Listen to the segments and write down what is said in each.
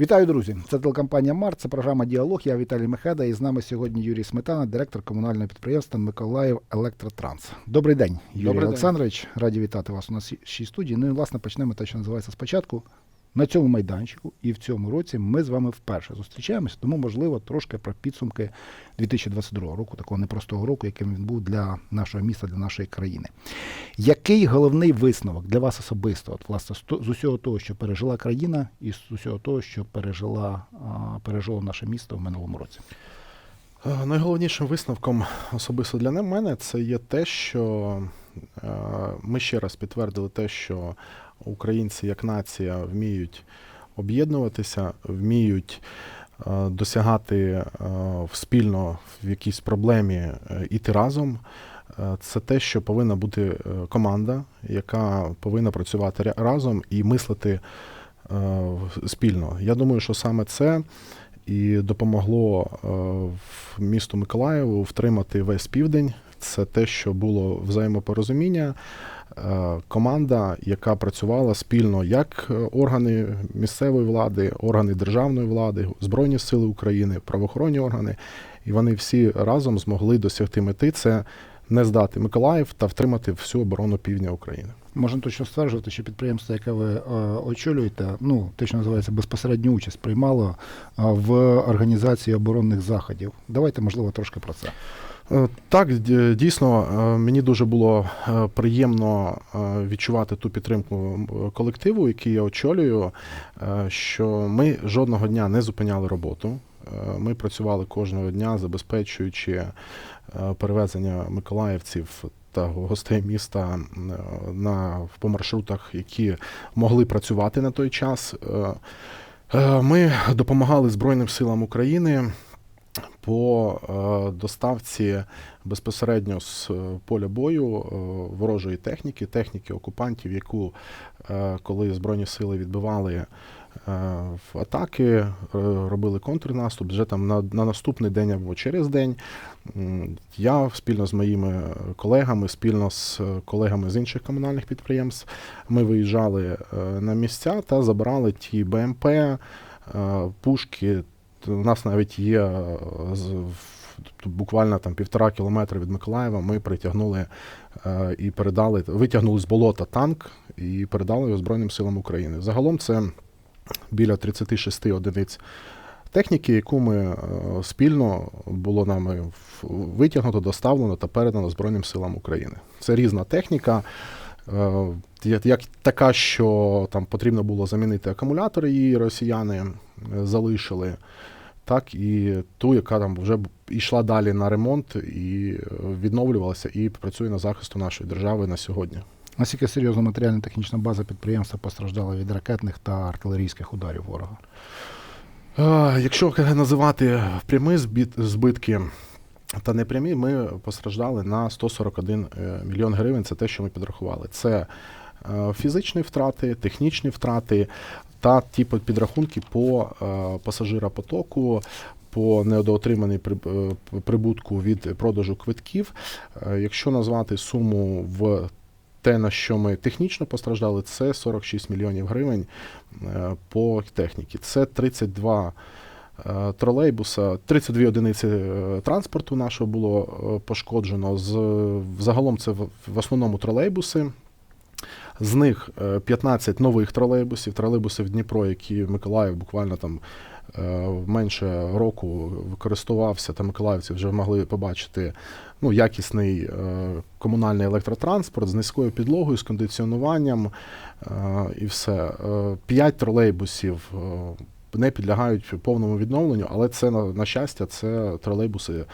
Вітаю, друзі! Це телекомпанія Март, це програма Діалог. Я Віталій Мехеда, і з нами сьогодні Юрій Сметана, директор комунального підприємства Миколаїв Електротранс. Добрий день, Юрій Добрий день. Олександрович. Раді вітати вас у нас шість студії. Ну і власне почнемо те, що називається спочатку. На цьому майданчику і в цьому році ми з вами вперше зустрічаємось, тому можливо трошки про підсумки 2022 року, такого непростого року, яким він був для нашого міста, для нашої країни. Який головний висновок для вас особисто, от власне з усього того, що пережила країна, і з усього того, що пережила пережило наше місто в минулому році? Е, Найголовнішим висновком особисто для мене це є те, що е, ми ще раз підтвердили те, що українці як нація вміють об'єднуватися, вміють е, досягати е, спільно в якійсь проблемі е, іти разом. Це те, що повинна бути команда, яка повинна працювати разом і мислити спільно. Я думаю, що саме це і допомогло в місту Миколаєву втримати весь південь. Це те, що було взаємопорозуміння. Е, Команда, яка працювала спільно, як е, органи місцевої влади, органи державної влади, Збройні Сили України, правоохоронні органи, і вони всі разом змогли досягти мети це не здати Миколаїв та втримати всю оборону півдня України. Можна точно стверджувати, що підприємство, яке ви е, очолюєте, ну те, що називається безпосередню участь, приймало в організації оборонних заходів. Давайте, можливо, трошки про це. Е, Так, дійсно, е, мені дуже було е, приємно відчувати ту підтримку колективу, який я очолюю, що ми жодного дня не зупиняли роботу. Ми працювали кожного дня, забезпечуючи перевезення миколаївців та гостей міста на по маршрутах, які могли працювати на той час. Ми допомагали Збройним силам України по е, доставці безпосередньо з е, поля бою е, ворожої техніки, техніки окупантів, яку коли Збройні сили відбивали в атаки, робили контрнаступ. Вже там на, на наступний день або через день я спільно з моїми колегами, спільно з колегами з інших комунальних підприємств, ми виїжджали на місця та забирали ті БМП, пушки. У нас навіть є е, з- буквально там півтора кілометра від Миколаєва. Ми притягнули е, і передали, витягнули з болота танк і передали його Збройним силам України. Загалом це біля 36 одиниць техніки, яку ми е, спільно було нами витягнуто, доставлено та передано Збройним силам України. Це різна техніка. Е, Як така, що там потрібно було замінити акумулятори, її росіяни е, залишили, так і ту, яка там вже йшла далі на ремонт і е, відновлювалася, і працює на захисту нашої держави на сьогодні. Наскільки серйозно матеріально-технічна база підприємства постраждала від ракетних та артилерійських ударів ворога? Якщо називати прямі збитки та непрямі, ми постраждали на 141 е, мільйон гривень. Це те, що ми підрахували. Це е, фізичні втрати, технічні втрати та ті підрахунки по е, пасажиропотоку. По недоотриманій е, прибутку від продажу квитків, Е, якщо назвати суму в те, на що ми технічно постраждали, це 46 мільйонів гривень по техніці. Це 32 е, тролейбуса, 32 одиниці транспорту нашого було пошкоджено. Загалом це в основному тролейбуси. З них е, 15 нових тролейбусів, тролейбуси в Дніпро, які Миколаїв буквально там е, менше року використовувався, та миколаївці вже могли побачити ну, якісний е, комунальний електротранспорт з низькою підлогою, з кондиціонуванням е, і все. Е, П'ять тролейбусів е, не підлягають повному відновленню, але це на, на щастя, це тролейбуси,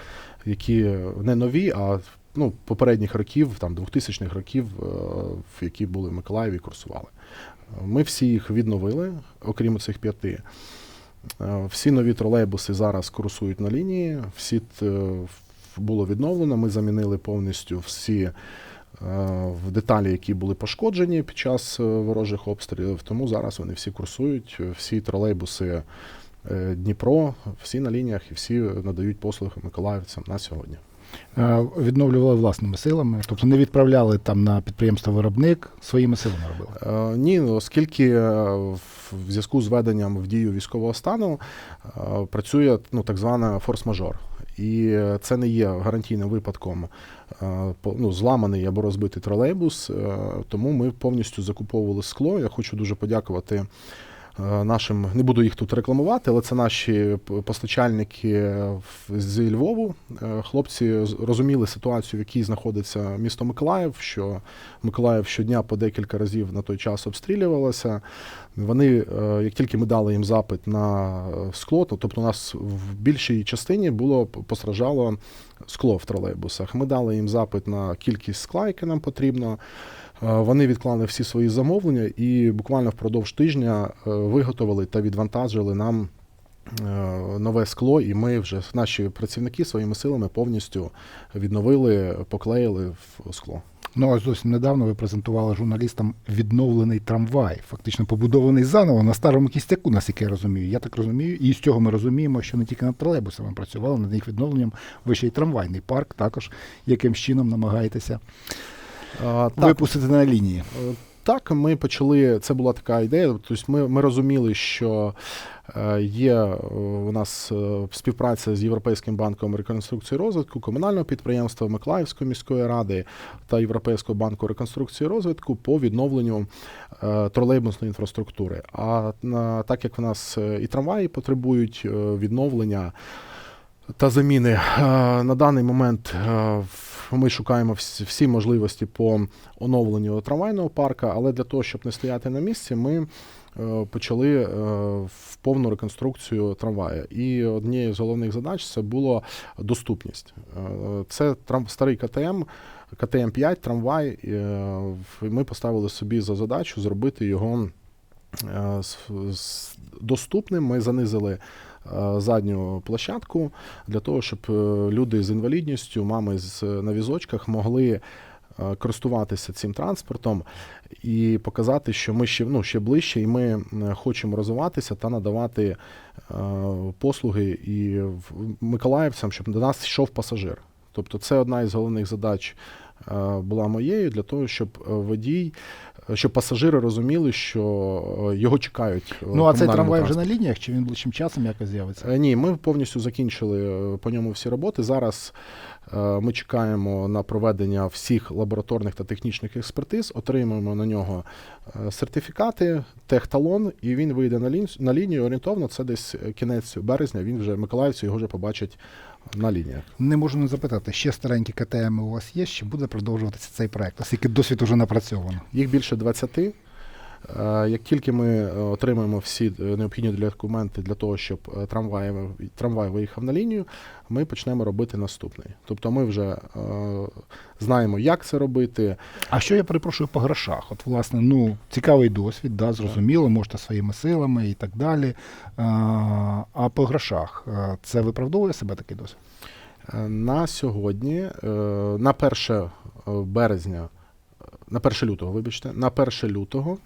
які не нові, а ну, попередніх років, там 2000-х років, е, які були в Миколаєві курсували. Ми всі їх відновили, окрім цих п'яти. Е, Всі нові тролейбуси зараз курсують на лінії, всі було відновлено. Ми замінили повністю всі е, в деталі, які були пошкоджені під час е, ворожих обстрілів. Тому зараз вони всі курсують, всі тролейбуси е, Дніпро, всі на лініях і всі надають послуги миколаївцям на сьогодні. Е, відновлювали власними силами, тобто не відправляли там на підприємство виробник, своїми силами робили. Е, Ні, ну, оскільки е, в зв'язку з введенням в дію військового стану працює ну, так звана форс-мажор. І це не є гарантійним випадком ну, зламаний або розбитий тролейбус, тому ми повністю закуповували скло. Я хочу дуже подякувати нашим, не буду їх тут рекламувати, але це наші постачальники в- з Львову. Е, Хлопці розуміли ситуацію, в якій знаходиться місто Миколаїв, що Миколаїв щодня по декілька разів на той час обстрілювалося. Вони, е, як тільки ми дали їм запит на е, скло, то- тобто у нас в більшій частині було постраждало скло в тролейбусах. Ми дали їм запит на кількість скла, яке нам потрібно. Е, Вони відклали всі свої замовлення і буквально впродовж тижня е, виготовили та відвантажили нам е, нове скло, і ми вже наші працівники своїми силами повністю відновили, поклеїли в скло. Ну, ось зовсім недавно ви презентували журналістам відновлений трамвай, фактично побудований заново на старому кістяку, наскільки я розумію. Я так розумію, і з цього ми розуміємо, що не тільки над тролейбусами працювали, над їх відновленням ви ще й трамвайний парк також яким чином намагаєтеся А, випустити на лінії. Е, Так, ми почали. Це була така ідея. Тобто ми, ми розуміли, що е, є е, у нас співпраця з Європейським банком реконструкції і розвитку, комунального підприємства Миколаївської міської ради та Європейського банку реконструкції і розвитку по відновленню тролейбусної інфраструктури. А так як в нас і трамваї потребують відновлення. Та заміни Е, на даний момент е, ми шукаємо всі, можливості по оновленню трамвайного парка, але для того, щоб не стояти на місці, ми е, почали в повну реконструкцію трамвая. І однією з головних задач це було доступність. Це старий КТМ, КТМ 5 трамвай. Ми поставили собі за задачу зробити його доступним. Ми занизили задню площадку для того, щоб е, люди з інвалідністю, мами з на візочках могли е, користуватися цим транспортом і показати, що ми ще, ну, ще ближче, і ми хочемо розвиватися та надавати е, послуги і миколаївцям, щоб до нас йшов пасажир. Тобто це одна із головних задач е, була моєю для того, щоб е, водій, е, щоб пасажири розуміли, що е, його чекають. е, Ну а цей трамвай трамвай вже на лініях, чи він ближчим часом якось з'явиться? Е, Ні, ми повністю закінчили по ньому всі роботи. Зараз ми чекаємо на проведення всіх лабораторних та технічних експертиз, отримуємо на нього е, сертифікати, техталон, і він вийде на лінію, на лінію. Орієнтовно це десь е, кінець березня. Він вже миколаївці його вже побачать на лініях. Не можу не запитати, ще старенькі КТМ у вас є, чи буде продовжуватися цей проект, оскільки досвід уже напрацьовано. Їх більше 20. Е, Як тільки ми е, отримаємо всі е, необхідні документи для того, щоб трамвай, трамвай виїхав на лінію, ми почнемо робити наступний. Тобто ми вже знаємо, як це робити. А що я перепрошую по грошах? От, власне, ну, цікавий досвід, да, зрозуміло, можете своїми силами і так далі. А, по грошах це виправдовує себе такий досвід? На сьогодні, на 1 березня, на 1 лютого, вибачте, на 1 лютого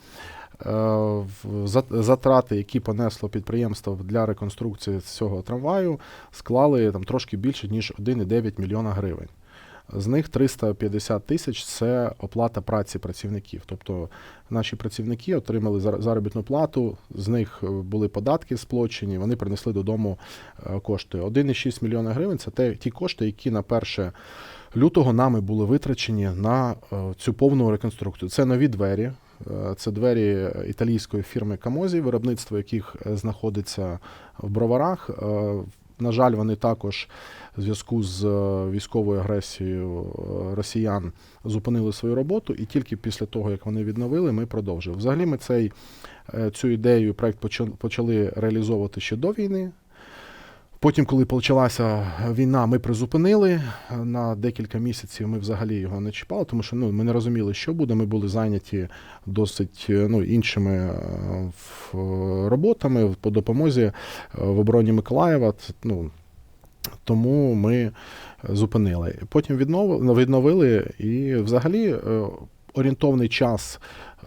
е, за- затрати, які понесло підприємство для реконструкції цього трамваю, склали там трошки більше, ніж 1,9 мільйона гривень. З них 350 тисяч це оплата праці працівників. Тобто наші працівники отримали зар- заробітну плату, з них е, були податки сплочені, вони принесли додому е, кошти. 1,6 мільйона гривень це те, ті кошти, які на 1 лютого нами були витрачені на е, цю повну реконструкцію. Це нові двері. е, Це двері італійської фірми Камозі, виробництво яких е, знаходиться в броварах. На жаль, вони також в зв'язку з військовою агресією росіян зупинили свою роботу, і тільки після того, як вони відновили, ми продовжили. Взагалі, ми цей, цю ідею, проект почали реалізовувати ще до війни. Потім, коли почалася війна, ми призупинили на декілька місяців. Ми взагалі його не чіпали, тому що ну ми не розуміли, що буде. Ми були зайняті досить е, ну, іншими е, роботами по допомозі е, в обороні Миколаєва. Ну, тому ми зупинили. Потім відновили, відновили і взагалі орієнтовний час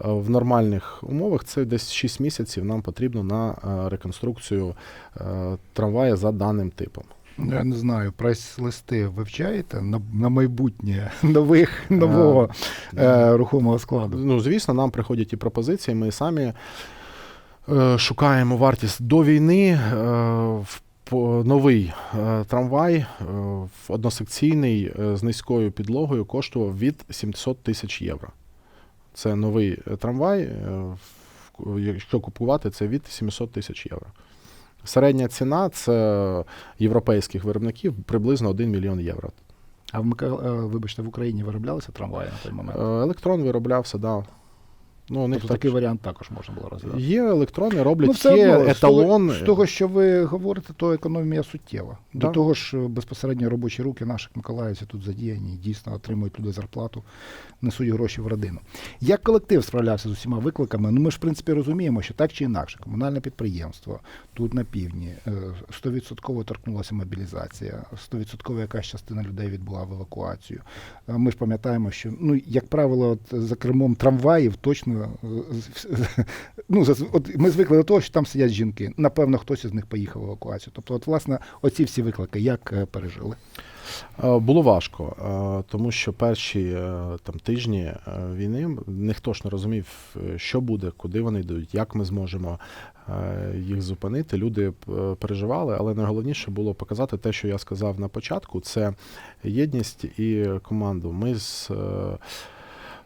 е, в нормальних умовах це десь 6 місяців нам потрібно на е, реконструкцію е, трамвая за даним типом. Я не знаю, прес-листи вивчаєте на, на майбутнє нових нового е, рухомого складу. Ну, звісно, нам приходять і пропозиції. Ми самі е, шукаємо вартість до війни. Е, в новий трамвай односекційний з низькою підлогою коштував від 700 тисяч євро. Це новий е, трамвай. е, Якщо купувати, це від 700 тисяч євро. Середня ціна це європейських виробників приблизно 1 мільйон євро. А в е, вибачте, в Україні вироблялися трамваї на той момент? Е, Електрон вироблявся, да. Ну, у них Тобто так- такий варіант також можна було розглядати. Є електрони, роблять, Ну, все є одно, з того- З того, що ви говорите, то економія суттєва. До того ж, е, безпосередньо робочі руки наших миколаївців тут задіяні дійсно отримують люди зарплату, несуть гроші в родину. Як колектив справлявся з усіма викликами? Ну ми ж в принципі розуміємо, що так чи інакше, комунальне підприємство тут на півдні е, 100% торкнулася мобілізація, 100% якась частина людей відбула в евакуацію. Е, Ми ж пам'ятаємо, що ну як правило, от, за кермом трамваїв точно ну, от ми звикли до того, що там сидять жінки. Напевно, хтось із них поїхав в евакуацію. Тобто, от, власне, оці всі виклики, як е, пережили? Е, Було важко, е, тому що перші там тижні війни ніхто ж не розумів, що буде, куди вони йдуть, як ми зможемо їх зупинити. Люди переживали, але найголовніше було показати те, що я сказав на початку: це єдність і команду. Ми з.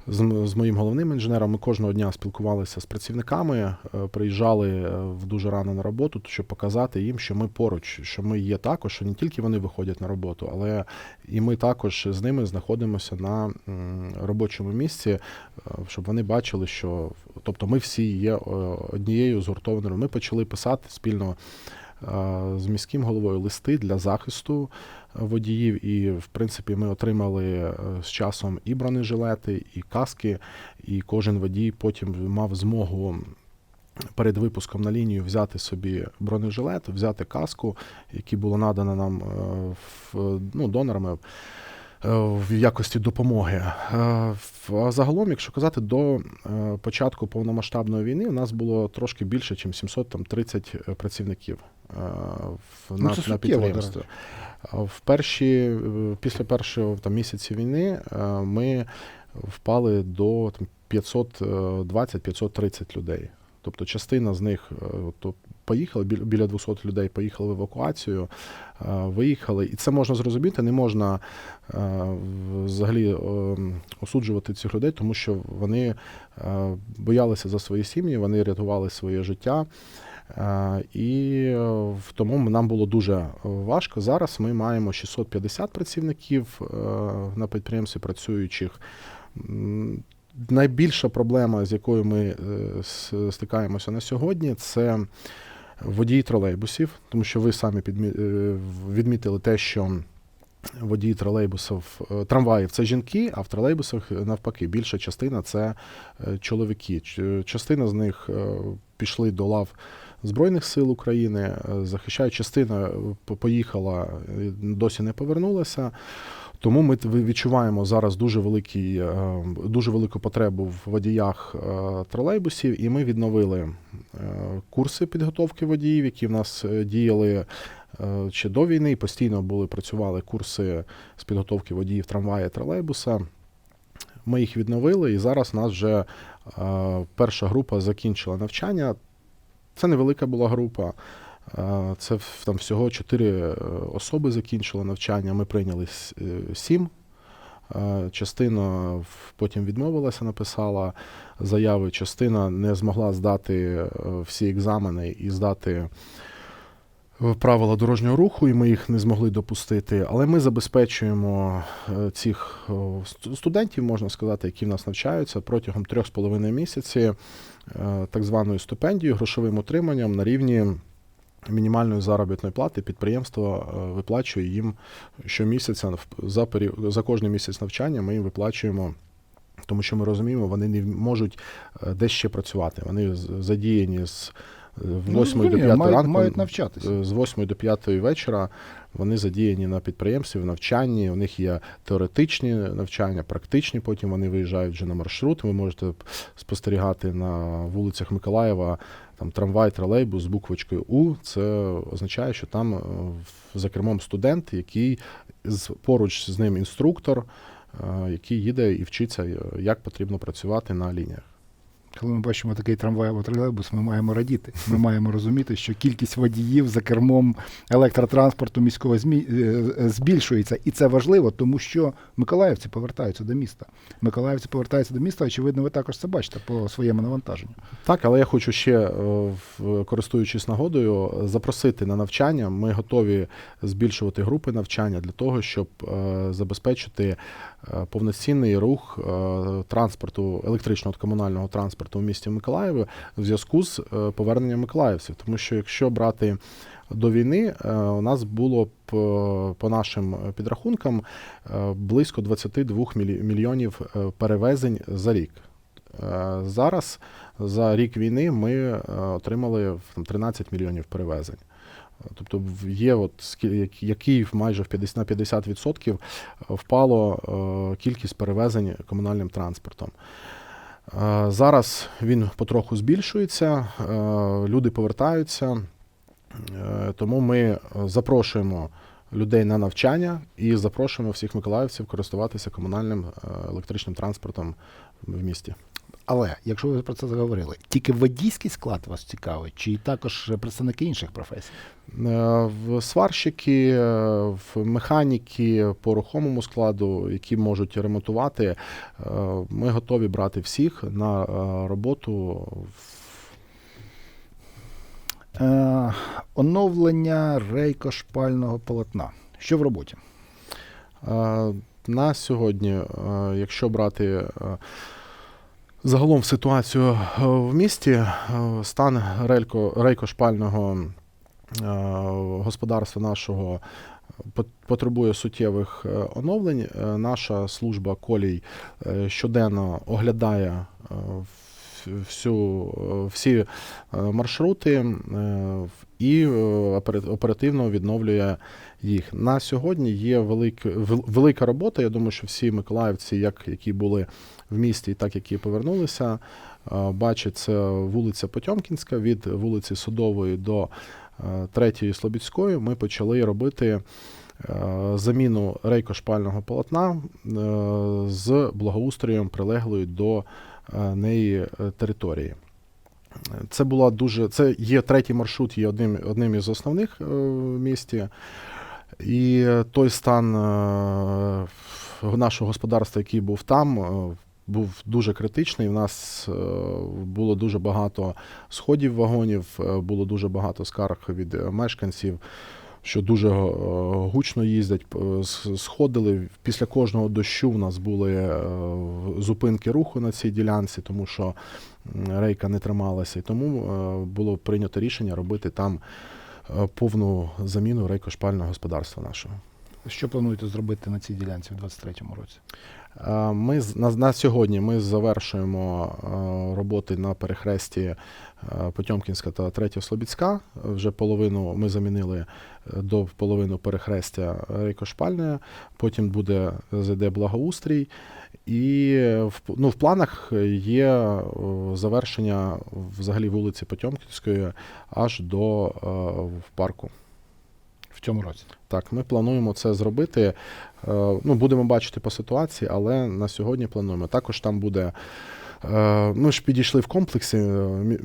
З, з моїм головним інженером ми кожного дня спілкувалися з працівниками, е, приїжджали е, в дуже рано на роботу, щоб показати їм, що ми поруч, що ми є також, що не тільки вони виходять на роботу, але і ми також з ними знаходимося на робочому місці, е, щоб вони бачили, що тобто ми всі є однією згуртованою. Ми почали писати спільно з міським головою листи для захисту е, водіїв. І, в принципі, ми отримали е, з часом і бронежилети, і каски, і кожен водій потім мав змогу. Перед випуском на лінію взяти собі бронежилет, взяти каску, які було надано нам е, ну, донорами в якості допомоги. Е, в- А загалом, якщо казати, до е, початку повномасштабної війни у нас було трошки більше, ніж 730 працівників е, в, Ну, на, це на підприємстві. В перші, е, після першого там, місяці війни е, ми впали до там, 520-530 людей. Тобто частина з них е, то поїхали, біля- біля 200 людей поїхали в евакуацію, е, виїхали. І це можна зрозуміти, не можна е, взагалі е, осуджувати цих людей, тому що вони боялися за свої сім'ї, вони рятували своє життя. І в тому нам було дуже важко. Зараз ми маємо 650 працівників на підприємстві працюючих. Найбільша проблема, з якою ми стикаємося на сьогодні, це водії тролейбусів, тому що ви самі підмі- е, відмітили те, що водії тролейбусів, е, трамваїв це жінки, а в тролейбусах е, навпаки більша частина це чоловіки. Частина з них пішли до лав Збройних сил України, захищають частина поїхала, досі не повернулася. Тому ми відчуваємо зараз дуже великий, е, дуже велику потребу в водіях е, тролейбусів, і ми відновили е, курси підготовки водіїв, які в нас діяли ще до війни. Постійно були працювали курси з підготовки водіїв трамвая, тролейбуса. Ми їх відновили, і зараз у нас вже перша група закінчила навчання. Це невелика була група. Це там всього чотири е, особи закінчили навчання. Ми прийняли с- е, сім. Частина потім відмовилася, написала заяви. Частина не змогла здати е, всі екзамени і здати правила дорожнього руху, і ми їх не змогли допустити. Але ми забезпечуємо цих студентів, можна сказати, які в нас навчаються протягом трьох з половиною місяці так званою стипендією, грошовим утриманням на рівні мінімальної заробітної плати. Підприємство е, виплачує їм щомісяця за період за кожний місяць навчання. Ми їм виплачуємо. Тому що ми розуміємо, вони не можуть десь ще працювати. Вони задіяні з 8 Ну, до розумію, 5 мають, ранку. мають навчатися. Е, З 8 до 5 вечора вони задіяні на підприємстві, в навчанні. У них є теоретичні навчання, практичні. Потім вони виїжджають вже на маршрут. Ви можете спостерігати на вулицях Миколаєва там трамвай, тролейбус з буквочкою У. Це означає, що там е, за кермом студент, який поруч з ним інструктор, е, який їде і вчиться, е, як потрібно працювати на лініях. Коли ми бачимо такий трамвай або тролейбус, ми маємо радіти. Ми маємо розуміти, що кількість водіїв за кермом електротранспорту міського змі... е, е, збільшується. І це важливо, тому що миколаївці повертаються до міста. Миколаївці повертаються до міста, очевидно, ви також це бачите по своєму навантаженню. Так, але я хочу ще, е, користуючись нагодою, запросити на навчання. Ми готові збільшувати групи навчання для того, щоб забезпечити повноцінний рух е, транспорту, електричного комунального транспорту в місті Миколаєві в зв'язку з е, поверненням миколаївців. Тому що якщо брати до війни, е, у нас було е, по нашим підрахункам е, близько 22 мілі- мільйонів е, перевезень за рік. Е, Зараз за рік війни ми е, отримали там, 13 мільйонів перевезень. Е, Тобто є от як- майже в 50 на 50% впало е, кількість перевезень комунальним транспортом. Е, Зараз він потроху збільшується, е, люди повертаються, е, тому ми е, запрошуємо людей на навчання і запрошуємо всіх миколаївців користуватися комунальним е, електричним транспортом в місті. Але якщо ви про це заговорили, тільки водійський склад вас цікавить, чи також представники інших професій? Е, В сварщики, е, в механіки по рухомому складу, які можуть ремонтувати, е, ми готові брати всіх на роботу. Е, оновлення рейко-шпального полотна. Що в роботі? Е, На сьогодні, якщо брати загалом ситуацію е, в місті, е, стан релько, рейко-шпального е, господарства нашого пот- потребує суттєвих оновлень. Наша служба колій щоденно оглядає всю, всі маршрути в- і оперативно відновлює їх. На сьогодні є велик, велика робота. Я думаю, що всі миколаївці, як які були в місті, так які повернулися, е, бачать це вулиця Потьомкінська від вулиці Судової до е, третьої Слобідської. Ми почали робити е, заміну рейкошпального полотна з благоустроєм прилеглої до неї території. Це була дуже. Це є третій маршрут, є одним, одним із основних в місті. І той стан нашого господарства, який був там, був дуже критичний. У нас е, було дуже багато сходів вагонів, е, було дуже багато скарг від мешканців, що дуже е, гучно їздять, сходили. Після кожного дощу в нас були зупинки руху на цій ділянці, тому що рейка не трималася. І тому було прийнято рішення робити там повну заміну рейкошпального господарства нашого. Що плануєте зробити на цій ділянці в 2023 році? Е, Ми на, на сьогодні ми завершуємо е, роботи на перехресті е, Потьомкінська та Третя Слобідська. Вже половину ми замінили до половину перехрестя рейкошпальне. Потім буде зайде благоустрій. І в, ну, в планах є завершення взагалі вулиці Потьомкінської аж до в парку. Цьому році. Так, ми плануємо це зробити. Е, Ну, будемо бачити по ситуації, але на сьогодні плануємо. Також там буде. е, Ми ж підійшли в комплексі, е,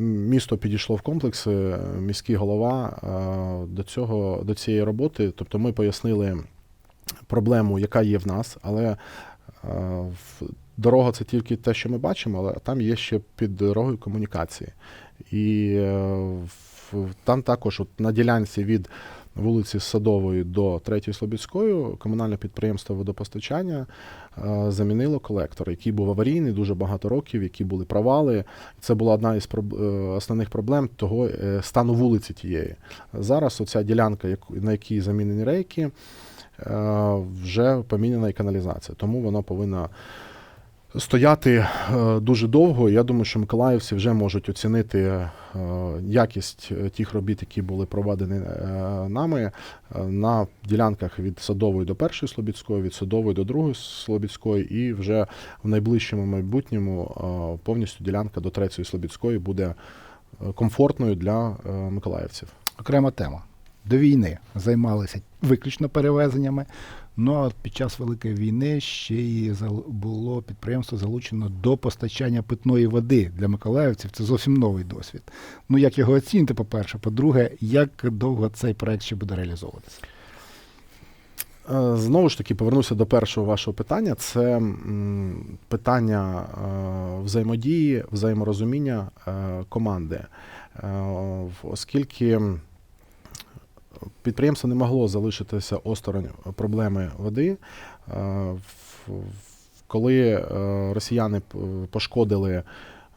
місто підійшло в комплекси, е, міський голова до цього, до цієї роботи. Тобто ми пояснили проблему, яка є в нас, але дорога це тільки те, що ми бачимо, але там є ще під дорогою комунікації. І там також от на ділянці від вулиці Садової до 3 Слобідської комунальне підприємство водопостачання е, замінило колектор, який був аварійний дуже багато років, які були провали. Це була одна із проб- е, основних проблем того е, стану вулиці тієї. Зараз оця ділянка, на якій замінені рейки, вже поміняна і каналізація, тому воно повинно стояти е, дуже довго. Я думаю, що миколаївці вже можуть оцінити е, якість е, тих робіт, які були проведені нами на ділянках від Садової до першої Слобідської, від Садової до другої Слобідської, і вже в найближчому майбутньому повністю ділянка до третьої Слобідської буде комфортною для миколаївців. Окрема тема. До війни займалися виключно перевезеннями. Ну а під час Великої війни ще й було підприємство залучено до постачання питної води для миколаївців. Це зовсім новий досвід. Ну як його оцінити, по-перше, по-друге, як довго цей проект ще буде реалізовуватися? Е, Знову ж таки, повернуся до першого вашого питання. Це питання е, взаємодії, взаєморозуміння е, команди. Оскільки підприємство не могло залишитися осторонь проблеми води, е, коли е, росіяни пошкодили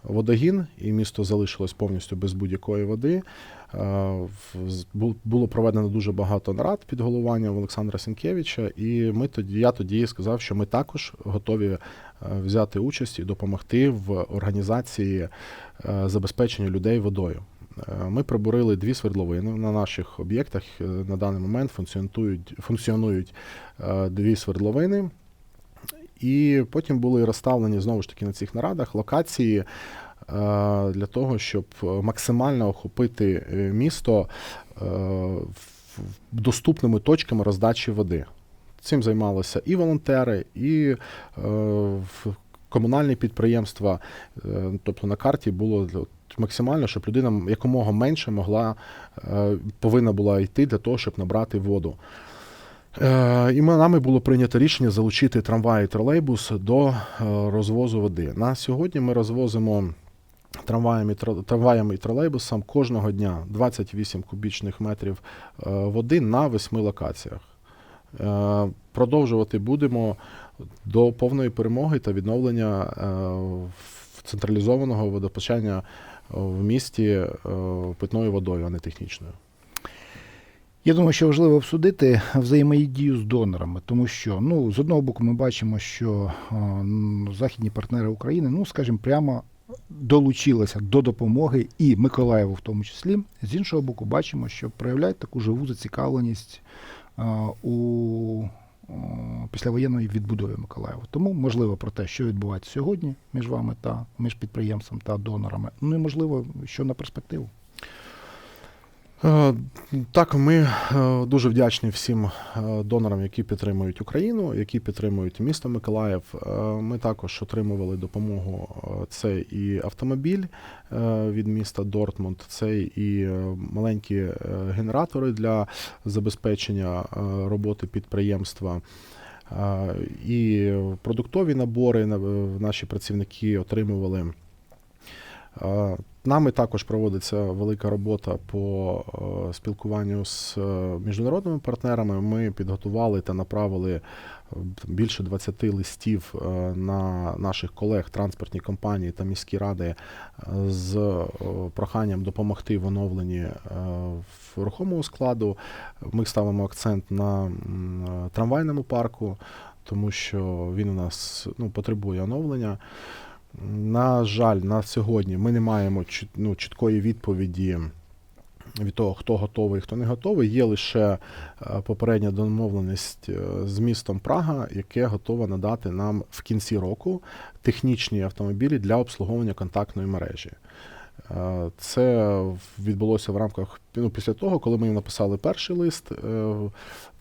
водогін, і місто залишилось повністю без будь-якої води. Е, Було проведено дуже багато нарад під головуванням Олександра Сінкевича, і ми тоді, я тоді сказав, що ми також готові взяти участь і допомогти в організації забезпечення людей водою. Е, Ми приборили дві свердловини на наших об'єктах. е, На даний момент функціонують, функціонують е, дві свердловини. І потім були розставлені знову ж таки на цих нарадах локації для того, щоб максимально охопити місто доступними точками роздачі води. Цим займалися і волонтери, і комунальні підприємства. Тобто на карті було максимально, щоб людина якомога менше могла, е, повинна була йти для того, щоб набрати воду. Е, І нами було прийнято рішення залучити трамвай і тролейбус до е, розвозу води. На сьогодні ми розвозимо трамваями і тролейбусом кожного дня 28 кубічних метрів води на восьми локаціях. Продовжувати будемо до повної перемоги та відновлення централізованого водопостачання е, в місті е, питною водою, а не технічною. Я думаю, що важливо обсудити взаємодію з донорами, тому що ну з одного боку ми бачимо, що е, західні партнери України, ну скажімо, прямо долучилися до допомоги і Миколаєву в тому числі. З іншого боку, бачимо, що проявляють таку живу зацікавленість е, у післявоєнної відбудови Миколаєва. Тому можливо про те, що відбувається сьогодні між вами та між підприємством та донорами. Ну і можливо, що на перспективу. Е, Так, ми е, дуже вдячні всім е, донорам, які підтримують Україну, які підтримують місто Миколаїв. Ми також отримували допомогу. Це і автомобіль від міста Дортмунд, це і маленькі генератори для забезпечення роботи підприємства. І продуктові набори на- наші працівники отримували. Нами також проводиться велика робота по е, спілкуванню з е, міжнародними партнерами. Ми підготували та направили е, більше 20 листів на наших колег транспортні компанії та міські ради з проханням допомогти в оновленні в рухомого складу. Ми ставимо акцент на трамвайному парку, тому що він у нас ну, потребує оновлення. На жаль, на сьогодні ми не маємо ну, чіткої відповіді від того, хто готовий, хто не готовий. Є лише е, попередня домовленість е, з містом Прага, яке готове надати нам в кінці року технічні автомобілі для обслуговування контактної мережі. Е, Це відбулося в рамках ну, після того, коли ми їм написали перший лист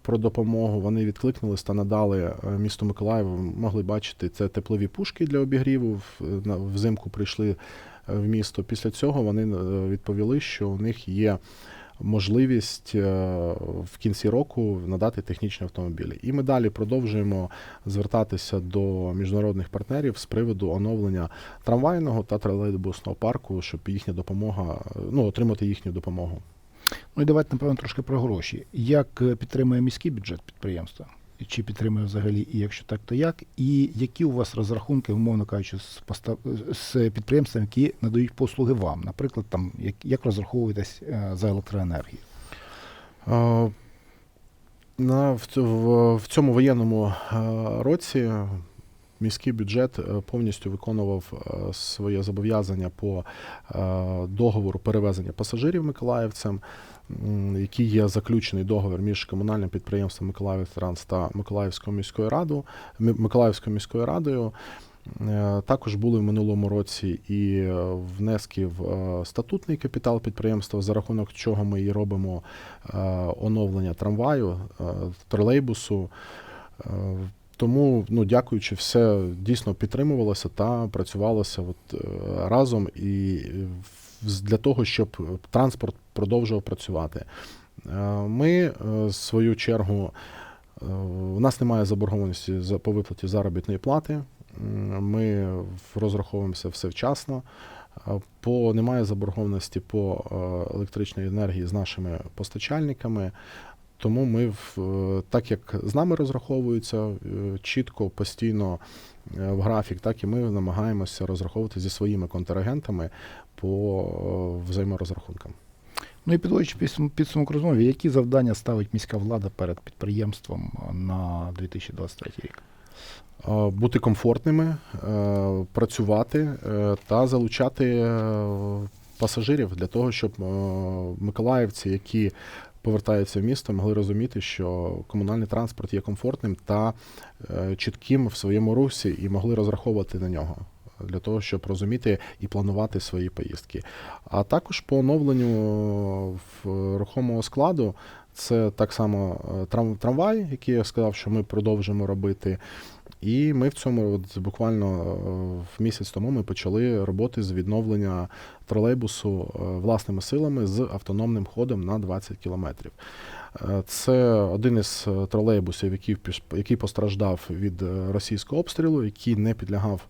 про допомогу. Вони відкликнулись та надали е, місту Миколаєву. Могли бачити це теплові пушки для обігріву. Взимку прийшли е, в місто. Після цього вони е, відповіли, що у них є можливість в кінці року надати технічні автомобілі. І ми далі продовжуємо звертатися до міжнародних партнерів з приводу оновлення трамвайного та тролейбусного парку, щоб їхня допомога, ну, отримати їхню допомогу. Ну і давайте, напевно, трошки про гроші. Як е, підтримує міський бюджет підприємства? Чи підтримує взагалі, і якщо так, то як? І які у вас розрахунки, умовно кажучи, з, постав... з підприємствами, які надають послуги вам? Наприклад, там як, як розраховуєтесь е, за електроенергію? На, в, в, в цьому воєнному е, році міський бюджет е, повністю виконував е, своє зобов'язання по е, договору перевезення пасажирів миколаївцям, м, який є заключений договір між комунальним підприємством Миколаївтранс та Миколаївською міською радою Миколаївською міською радою. Також були в минулому році і внески в статутний капітал підприємства, за рахунок чого ми і робимо оновлення трамваю, тролейбусу. Тому, ну, дякуючи, все дійсно підтримувалося та працювалося от, е, разом і е, для того, щоб транспорт продовжував працювати. Е, Ми, в свою чергу, у нас немає заборгованості за по виплаті заробітної плати. Ми розраховуємося все вчасно. По немає заборгованості по е, електричній енергії з нашими постачальниками. Тому ми, в, е, так як з нами розраховуються е, чітко, постійно е, в графік, так і ми намагаємося розраховувати зі своїми контрагентами по взаєморозрахункам. Ну і підводячи підсумок розмови, які завдання ставить міська влада перед підприємством на 2023 рік? Бути комфортними, працювати та залучати пасажирів для того, щоб миколаївці, які повертаються в місто, могли розуміти, що комунальний транспорт є комфортним та е, чітким в своєму русі і могли розраховувати на нього. Для того, щоб розуміти і планувати свої поїздки. А також по оновленню в рухомого складу це так само е, трамвай, який я сказав, що ми продовжимо робити. І ми в цьому от буквально е, в місяць тому ми почали роботи з відновлення тролейбусу е, власними силами з автономним ходом на 20 кілометрів. Е, Це один із тролейбусів, який, який постраждав від російського обстрілу, який не підлягав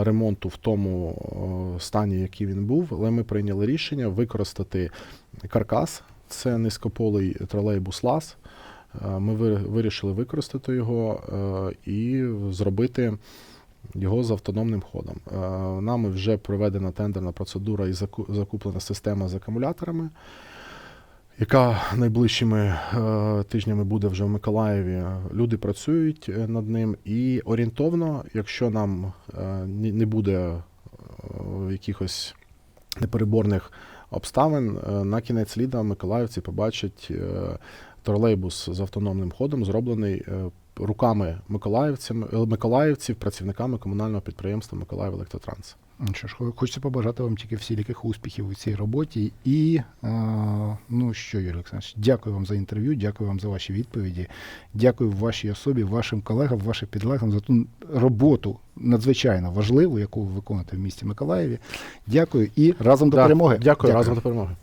ремонту в тому стані, який він був. Але ми прийняли рішення використати каркас. Це низькополий тролейбус ЛАЗ. Е, Ми вирішили використати його е, і зробити його з автономним ходом. Е, Нами вже проведена тендерна процедура і заку- закуплена система з акумуляторами, яка найближчими тижнями буде вже в Миколаєві. Люди працюють над ним, і орієнтовно, якщо нам не буде якихось непереборних обставин, на кінець літа миколаївці побачать тролейбус з автономним ходом, зроблений е, руками миколаївців, миколаївців, працівниками комунального підприємства Миколаїв Електротранс. Ну Що ж, хо- хочеться побажати вам тільки всіляких успіхів у цій роботі. І е, ну що, Юрій Олександрович, дякую вам за інтерв'ю, дякую вам за ваші відповіді. Дякую вашій особі, вашим колегам, вашим підлеглим за ту роботу надзвичайно важливу, яку ви виконуєте в місті Миколаєві. Дякую і разом до Да, перемоги. Дякую, разом до перемоги.